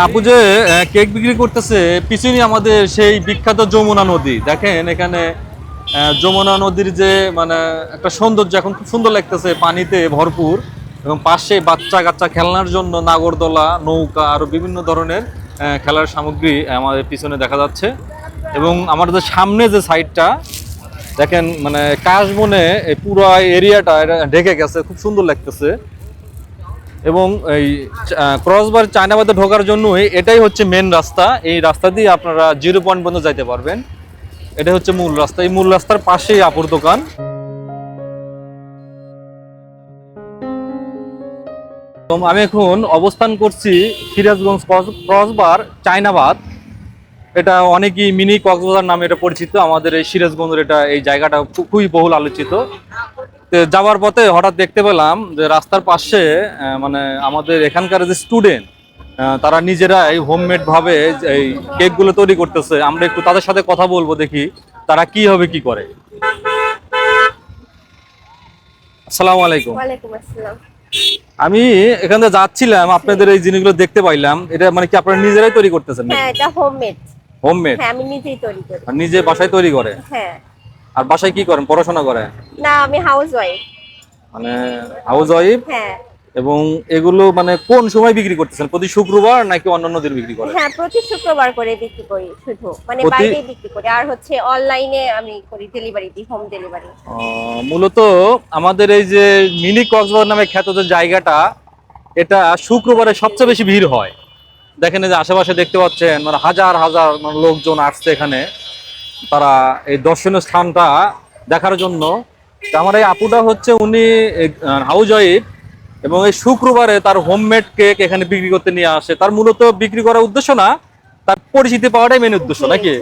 আপু যে কেক বিক্রি করতেছে, পিছনে আমাদের সেই বিখ্যাত যমুনা নদী। দেখেন এখানে যমুনা নদীর যে মানে একটা সৌন্দর্য এখন খুব সুন্দর লাগতেছে পানিতে ভরপুর এবং পাশে বাচ্চা কাচ্চা খেলনার জন্য নাগরদোলা, নৌকা আরও বিভিন্ন ধরনের খেলার সামগ্রী আমাদের পিছনে দেখা যাচ্ছে। এবং আমাদের সামনে যে সাইডটা, দেখেন মানে কাশবনে পুরো এরিয়াটা ঢেকে গেছে, খুব সুন্দর লাগতেছে। এবং এই ক্রসবার চায়নাবাদে ঢোকার জন্য এটাই হচ্ছে মেন রাস্তা। এই রাস্তা দিয়ে আপনারা জিরো পয়েন্ট পর্যন্ত যাইতে পারবেন। এটা হচ্ছে মূল রাস্তা। এই মূল রাস্তার পাশেই আপুর দোকান। আমি এখন অবস্থান করছি সিরাজগঞ্জ ক্রস- ক্রসবার চায়নাবাদ। এটা অনেকই মিনি কক্সবাজার নামে এটা পরিচিত। আমাদের এই সিরাজগঞ্জের এটা এই জায়গাটা খুবই বহুল আলোচিত। যাওয়ার পথে হঠাৎ দেখতে পেলাম যে রাস্তার পাশে মানে আমাদের এখানকার যে স্টুডেন্ট তারা নিজেরাই হোমমেড ভাবে এই কেকগুলো তৈরি করতেছে। আমরা একটু তাদের সাথে কথা বলব দেখি তারা কি হবে কি করে। আসসালামু আলাইকুম। আমি এখান থেকে যাচ্ছিলাম আপনাদের এই জিনিসগুলো দেখতে পাইলাম। এটা মানে কি আপনারা নিজেরাই তৈরি করতেছেন হ্যাঁ এটা হোমমেড হোমমেড হ্যাঁ আমি নিজেই তৈরি করি। নিজে বাসায় তৈরি করে? হ্যাঁ। আর বাসায় কি করেন? পড়াশোনা করেন? না আমি হাউস ওয়াইফ মানে হাউস ওয়াইফ হ্যাঁ। এবং এগুলো মানে কোন সময় বিক্রি করতেছেন? প্রতি শুক্রবার নাকি অন্যান্য দিন বিক্রি করেন? হ্যাঁ প্রতি শুক্রবার করে বিক্রি করি শুধু। মানে বাইরে বিক্রি করি। আর হচ্ছে অনলাইনে আমি করি ডেলিভারি দিই হোম ডেলিভারি মূলত আমাদের এই যে মিনি কক্সবাজার নামে খ্যাত যে জায়গাটা এটা শুক্রবারে সবচেয়ে বেশি ভিড় হয়। দেখেন এই যে আশেপাশে দেখতে পাচ্ছেন মানে হাজার হাজার লোকজন আসছে এখানে। তারা এই দর্শনীয় স্থানটা দেখার জন্য। আমার এই আপুটা হচ্ছে উনি হাউস ওয়াইফ এবং এই শুক্রবারে তার হোমমেড কেক এখানে বিক্রি করতে নিয়ে আসে। তার মূলত বিক্রি করার উদ্দেশ্য না তার পরিচিতি পাওয়াটাই মেন উদ্দেশ্য নাকি?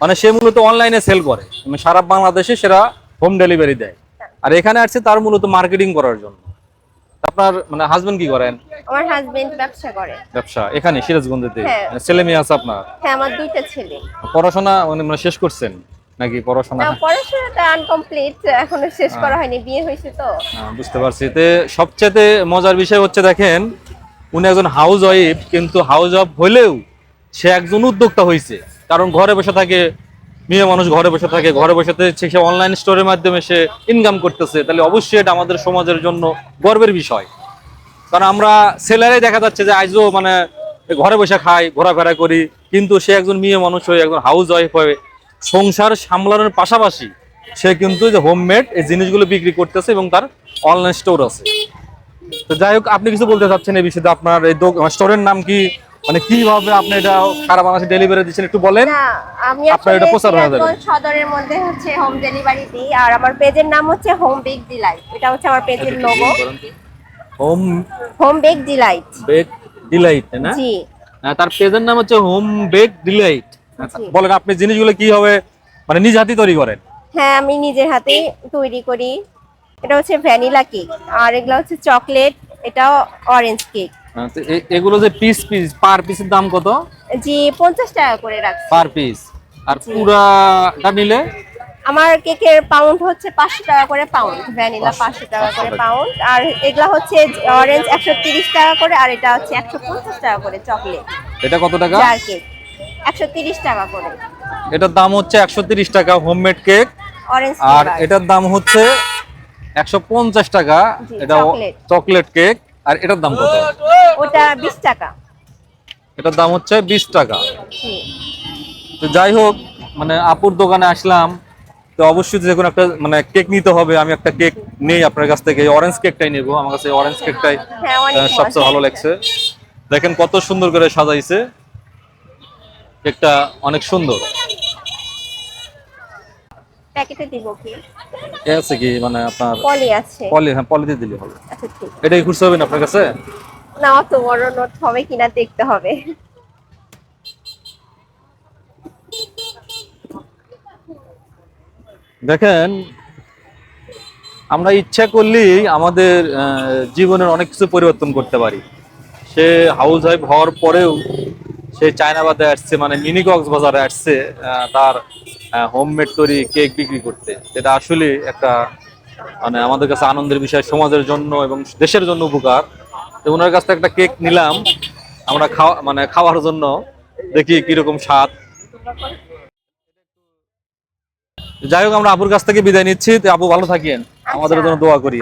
মানে সে মূলত অনলাইনে সেল করে। মানে সারা বাংলাদেশে সেরা হোম ডেলিভারি দেয়। আর এখানে আসছে তার মূলত মার্কেটিং করার জন্য। আপনার মানে হাজবেন্ড কি করেন? আমার হাজবেন্ড ব্যবসা করে। ব্যবসা এখানে সিরাজগঞ্জেতে? হ্যাঁ। মানে ছেলে মেয়ে আছে আপনার? হ্যাঁ আমার দুইটা ছেলে। পড়াশোনা মানে মানে শেষ করছেন? নাকি পড়াশোনা? না পড়াশোনাটা আনকমপ্লিট এখনও শেষ করা হয়নি বিয়ে হয়েছে তো। হ্যাঁ, বুঝতে পারছি। তে সবচেয়ে মজার বিষয় হচ্ছে দেখেন উনি একজন হাউস ওয়াইফ কিন্তু হাউস ওয়াইফ হলেও সে একজন উদ্যোক্তা হয়েছে কারণ ঘরে বসে থাকে মেয়ে মানুষ ঘরে বসে থাকে, ঘরে বসে সে অনলাইন স্টোরের মাধ্যমে সে ইনকাম করতেছে, তাহলে অবশ্যই এটা আমাদের সমাজের জন্য গর্বের বিষয়। কারণ আমরা সেলারে দেখা যাচ্ছে যে আজও মানে ঘরে বসে খাই, ঘোরাফেরা করি, কিন্তু সে একজন মেয়ে মানুষ হয়ে, একজন হাউস ওয়াইফ হয়ে সংসার সামলানোর পাশাপাশি সে কিন্তু যে হোমমেড এই জিনিসগুলো বিক্রি করতেছে এবং তার অনলাইন স্টোর আছে। তো যাই হোক, আপনি কিছু বলতে চাচ্ছেন এই বিষয়ে আপনার এই স্টোরের নাম কি? মানে কীভাবে আপনি এটা সারা বাংলাদেশে ডেলিভারি দিচ্ছেন একটু বলেন? আমি আপনার এটা প্রচার হয়ে যাবে। সদরের মধ্যে হচ্ছে হোম ডেলিভারি দিই আর আমার পেজের নাম হচ্ছে হোম বেক ডিলাইট এটা হচ্ছে আমার পেজের logo home home bake delight bake delight না? জি। তার পেজের নাম হচ্ছে হোম বেক ডিলাইট বলেন আপনি জিনিসগুলো কি হবে? মানে নিজ হাতে তৈরি করেন? হ্যাঁ আমি নিজের হাতে তৈরি করি। এটা হচ্ছে ভ্যানিলা কেক আর এগুলো হচ্ছে চকলেট এটাও অরেঞ্জ কেক এগুলো যে পিস পিস পার পিসের দাম কত? জি পঞ্চাশ টাকা করে রাখছি। পার পিস আর পুরাটা নিলে? আমার কেকের পাউন্ড হচ্ছে পাঁচশো টাকা করে পাউন্ড ভ্যানিলা পাঁচশো টাকা করে পাউন্ড আর এগুলা হচ্ছে অরেঞ্জ একশো তিরিশ টাকা করে আর এটা হচ্ছে একশো পঞ্চাশ টাকা করে চকলেট এটা কত টাকা? জার কেক একশো তিরিশ টাকা করে। এটার দাম হচ্ছে একশো তিরিশ টাকা হোমমেড কেক অরেঞ্জ আর এটার দাম হচ্ছে একশো পঞ্চাশ টাকা এটা চকলেট কেক আর এটার দাম কত? ওটা বিশ টাকা। এটার দাম হচ্ছে বিশ টাকা। তো যাই হোক মানে আপুর দোকানে আসলাম তো অবশ্যই যে কোনো একটা মানে কেক নিতে হবে আমি একটা কেক নেই আপনার কাছ থেকে অরেঞ্জ কেকটাই নেব আমার কাছে অরেঞ্জ কেকটাই হ্যাঁ সবচেয়ে ভালো লাগছে। দেখেন কত সুন্দর করে সাজাইছে। কেকটা অনেক সুন্দর। প্যাকেটে দিব কি? আছে কি মানে আপনার পলি আছে। পলি হ্যাঁ পলিতে দিলে হবে। আচ্ছা ঠিক। এটাই খুঁজতে হবে না আপনার কাছে? না অত বড় নোট হবে কিনা দেখতে হবে। দেখেন, আমরা ইচ্ছা করলেই আমাদের জীবনের অনেক কিছু পরিবর্তন করতে পারি। সে হাউস ওয়াইফ হওয়ার পরেও সে চায়নাবাদে আসছে মানে মিনি কক্সবাজারে আসছে তার হোমমেড তৈরি কেক বিক্রি করতে। এটা আসলে একটা মানে আমাদের কাছে আনন্দের বিষয়, সমাজের জন্য এবং দেশের জন্য উপকার। তো ওনার কাছ থেকে একটা কেক নিলাম। আমরা খাওয়া মানে খাওয়ার জন্য। দেখি কীরকম স্বাদ। যাই হোক আমরা আপুর কাছ থেকে বিদায় নিচ্ছি। আপু ভালো থাকেন। আমাদের আচ্ছা। জন্য দোয়া করি